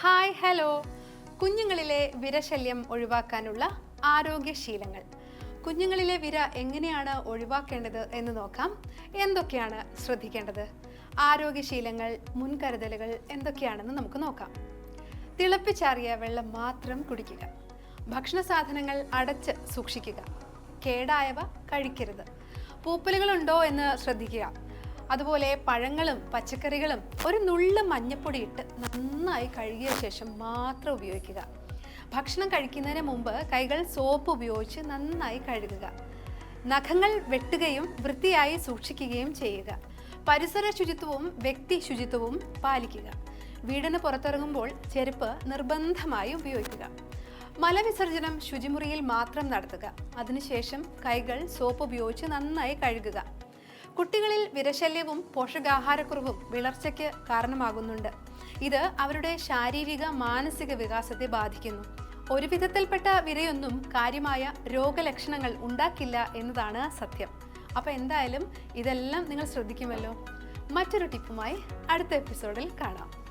Hi hello. കുഞ്ഞുങ്ങളിലെ വിരശല്യം ഒഴിവാക്കാനുള്ള ആരോഗ്യശീലങ്ങൾ. കുഞ്ഞുങ്ങളിലെ വിര എങ്ങനെയാണ് ഒഴിവാക്കേണ്ടത് എന്ന് നോക്കാം. എന്തൊക്കെയാണ് ശ്രദ്ധിക്കേണ്ടത്? ആരോഗ്യശീലങ്ങൾ മുൻകരുതലുകൾ എന്തൊക്കെയാണെന്ന് നമുക്ക് നോക്കാം. തിളപ്പിച്ചാറിയ വെള്ളം മാത്രം കുടിക്കുക. ഭക്ഷണ സാധനങ്ങൾ അടച്ച് സൂക്ഷിക്കുക. കേടായവ കഴിക്കരുത്. പൂപ്പലുകളുണ്ടോ എന്ന് ശ്രദ്ധിക്കുക. അതുപോലെ പഴങ്ങളും പച്ചക്കറികളും ഒരു നുള്ളു മഞ്ഞപ്പൊടി ഇട്ട് നന്നായി കഴുകിയ ശേഷം മാത്രം ഉപയോഗിക്കുക. ഭക്ഷണം കഴിക്കുന്നതിന് മുമ്പ് കൈകൾ സോപ്പ് ഉപയോഗിച്ച് നന്നായി കഴുകുക. നഖങ്ങൾ വെട്ടുകയും വൃത്തിയായി സൂക്ഷിക്കുകയും ചെയ്യുക. പരിസര ശുചിത്വവും വ്യക്തി ശുചിത്വവും പാലിക്കുക. വീടിന് പുറത്തിറങ്ങുമ്പോൾ ചെരുപ്പ് നിർബന്ധമായി ഉപയോഗിക്കുക. മലവിസർജനം ശുചിമുറിയിൽ മാത്രം നടത്തുക. അതിനുശേഷം കൈകൾ സോപ്പ് ഉപയോഗിച്ച് നന്നായി കഴുകുക. കുട്ടികളിൽ വിരശല്യവും പോഷകാഹാരക്കുറവും വിളർച്ചയ്ക്ക് കാരണമാകുന്നുണ്ട്. ഇത് അവരുടെ ശാരീരിക മാനസിക വികാസത്തെ ബാധിക്കുന്നു. ഒരു വിധത്തിൽപ്പെട്ട വിരയൊന്നും കാര്യമായ രോഗലക്ഷണങ്ങൾ ഉണ്ടാക്കില്ല എന്നതാണ് സത്യം. അപ്പോൾ എന്തായാലും ഇതെല്ലാം നിങ്ങൾ ശ്രദ്ധിക്കുമല്ലോ. മറ്റൊരു ടിപ്പുമായി അടുത്ത എപ്പിസോഡിൽ കാണാം.